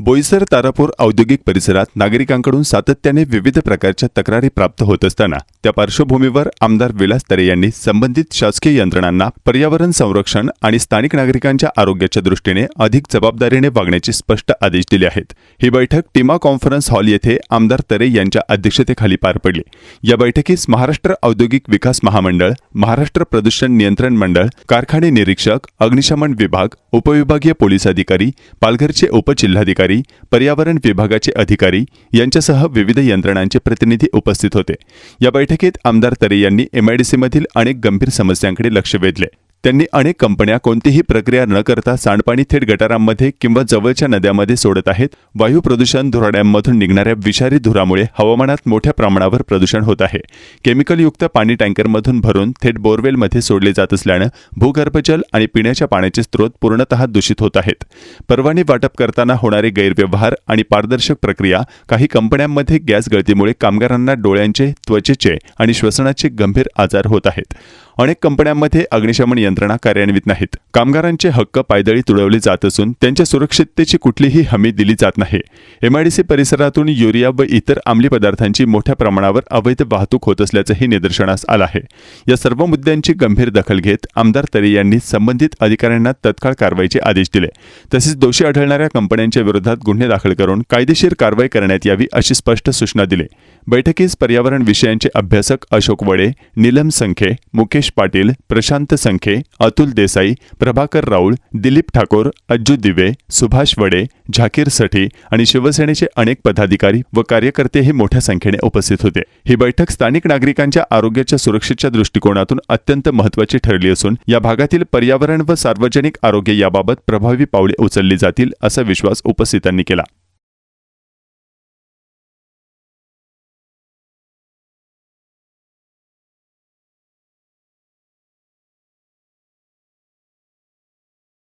बोईसर तारापूर औद्योगिक परिसरात नागरिकांकडून सातत्याने विविध प्रकारच्या तक्रारी प्राप्त होत असताना त्या पार्श्वभूमीवर आमदार विलास तरे यांनी संबंधित शासकीय यंत्रणांना पर्यावरण संरक्षण आणि स्थानिक नागरिकांच्या आरोग्याच्या दृष्टीने अधिक जबाबदारीने वागण्याचे स्पष्ट आदेश दिले आहेत. ही बैठक टिमा कॉन्फरन्स हॉल येथे आमदार तरे यांच्या अध्यक्षतेखाली पार पडली. या बैठकीस महाराष्ट्र औद्योगिक विकास महामंडळ महाराष्ट्र प्रदूषण नियंत्रण मंडळ कारखाने निरीक्षक अग्निशमन विभाग उपविभागीय पोलीस अधिकारी पालघरचे उपजिल्हाधिकारी पर्यावरण विभागाचे अधिकारी यांच्यासह विविध यंत्रणांचे प्रतिनिधी उपस्थित होते. या बैठकीत आमदार तरे यांनी एमआयडीसीमधील अनेक गंभीर समस्यांकडे लक्ष वेधले. त्यांनी अनेक कंपन्या कोणतीही प्रक्रिया न करता सांडपाणी थेट गटारांमध्ये किंवा जवळच्या नद्यामध्ये सोडत आहेत. वायू प्रदूषण धुराड्यांमधून निघणाऱ्या विषारी धुरामुळे हवामानात मोठ्या प्रमाणावर प्रदूषण होत आहे. केमिकलयुक्त पाणी टँकरमधून भरून थेट बोरवेलमध्ये सोडले जात असल्यानं भूगर्भजल आणि पिण्याच्या पाण्याचे स्रोत पूर्णतः दूषित होत आहेत. परवाने वाटप करताना होणारे गैरव्यवहार आणि पारदर्शक प्रक्रिया काही कंपन्यांमध्ये गॅस गळतीमुळे कामगारांना डोळ्यांचे त्वचेचे आणि श्वसनाचे गंभीर आजार होत आहेत. अनेक कंपन्यांमध्ये अग्निशमन यंत्रणा कार्यान्वित नाहीत. कामगारांचे हक्क पायदळी तुडवले जात असून त्यांच्या सुरक्षिततेची कुठलीही हमी दिली जात नाही. एमआयडीसी परिसरातून युरिया व इतर अंमली पदार्थांची मोठ्या प्रमाणावर अवैध वाहतूक होत असल्याचंही निदर्शनास आलं आहे. या सर्व मुद्द्यांची गंभीर दखल घेत आमदार तरे यांनी संबंधित अधिकाऱ्यांना तत्काळ कारवाईचे आदेश दिले. तसेच दोषी आढळणाऱ्या कंपन्यांच्या विरोधात गुन्हे दाखल करून कायदेशीर कारवाई करण्यात यावी अशी स्पष्ट सूचना दिली. बैठकीस पर्यावरण विषयांचे अभ्यासक अशोक वडे नीलम संखे मुकेश पाटील प्रशांत संखे अतुल देसाई प्रभाकर राऊळ दिलीप ठाकोर अज्जू दिवे सुभाष वडे झाकीर सठी आणि शिवसेनेचे अनेक पदाधिकारी व कार्यकर्तेही मोठ्या संख्येने उपस्थित होते. ही बैठक स्थानिक नागरिकांच्या आरोग्याच्या सुरक्षेच्या दृष्टिकोनातून अत्यंत महत्वाची ठरली असून या भागातील पर्यावरण व सार्वजनिक आरोग्य याबाबत प्रभावी पावले उचलली जातील असा विश्वास उपस्थितांनी केला.